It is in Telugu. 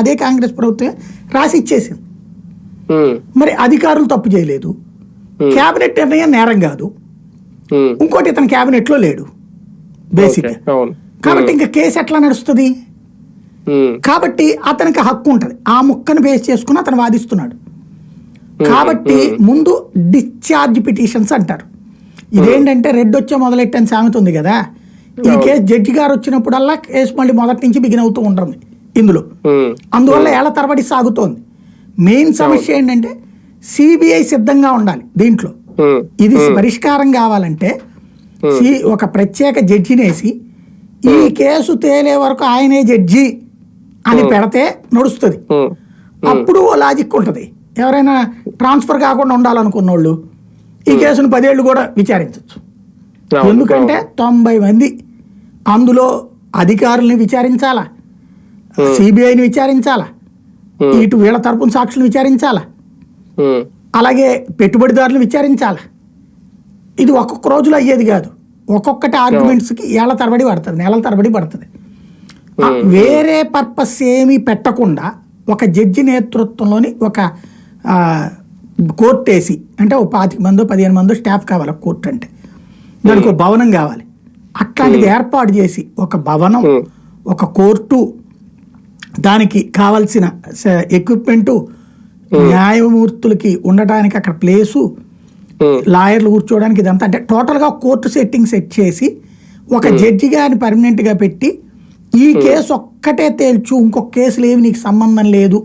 అదే కాంగ్రెస్ ప్రభుత్వం రాసి ఇచ్చేసింది మరి అధికారులు తప్పు చేయలేదు. క్యాబినెట్ నిర్ణయం నేరం కాదు. ఇంకోటి ఇతను క్యాబినెట్లో లేడు. బేసిక్ కాబట్టి ఇంకా కేసు ఎట్లా నడుస్తుంది? కాబట్టి అతనికి హక్కు ఉంటుంది. ఆ ముక్కను బేస్ చేసుకుని అతను వాదిస్తున్నాడు. కాబట్టి ముందు డిశ్చార్జ్ పిటిషన్స్ అంటారు. ఇదేంటంటే రెడ్ వచ్చే మొదలెట్టని సామెత ఉంది కదా. ఈ కేసు జడ్జి గారు వచ్చినప్పుడల్లా కేసు మళ్ళీ మొదటి నుంచి బిగిన్ అవుతూ ఉంటుంది. ఇందులో. అందువల్ల ఏళ్ళ తరబడి సాగుతోంది. మెయిన్ సమస్య ఏంటంటే సిబిఐ సిద్ధంగా ఉండాలి దీంట్లో. ఇది పరిష్కారం కావాలంటే ఒక ప్రత్యేక జడ్జిని వేసి ఈ కేసు తేలే వరకు ఆయనే జడ్జి అని పెడితే నడుస్తుంది. అప్పుడు ఓ లాజిక్ ఉంటుంది. ఎవరైనా ట్రాన్స్ఫర్ కాకుండా ఉండాలనుకున్న వాళ్ళు ఈ కేసును పదేళ్ళు కూడా విచారించవచ్చు ఎందుకంటే తొంభై మంది అందులో అధికారుల్ని విచారించాలా? సిబిఐని విచారించాలా? ఇటు వీళ్ళ తరపున సాక్షులను విచారించాలా? అలాగే పెట్టుబడిదారులు విచారించాలి? ఇది ఒక్కొక్క రోజులో అయ్యేది కాదు. ఒక్కొక్కటి ఆర్గ్యుమెంట్స్కి ఏళ్ళ తరబడి పడుతుంది నెలల తరబడి పడుతుంది. వేరే పర్పస్ ఏమీ పెట్టకుండా ఒక జడ్జి నేతృత్వంలోని ఒక కోర్టు వేసి అంటే ఒక పాతిక మందో పదిహేను మందో స్టాఫ్ కావాలి కోర్టు అంటే. దానికి ఒక భవనం కావాలి. అట్లాంటిది ఏర్పాటు చేసి ఒక భవనం ఒక కోర్టు దానికి కావలసిన ఎక్విప్మెంటు న్యాయమూర్తులకి ఉండడానికి అక్కడ ప్లేసు ఉమ్, లాయర్లు కూర్చోవడానికి ఇదంతా. అంటే టోటల్గా కోర్టు సెట్టింగ్ సెట్ చేసి ఒక జడ్జి గారిని పర్మనెంట్గా పెట్టి ఈ కేసు ఒక్కటే తేల్చు ఇంకొక కేసులు ఏమి నీకు సంబంధం లేదు.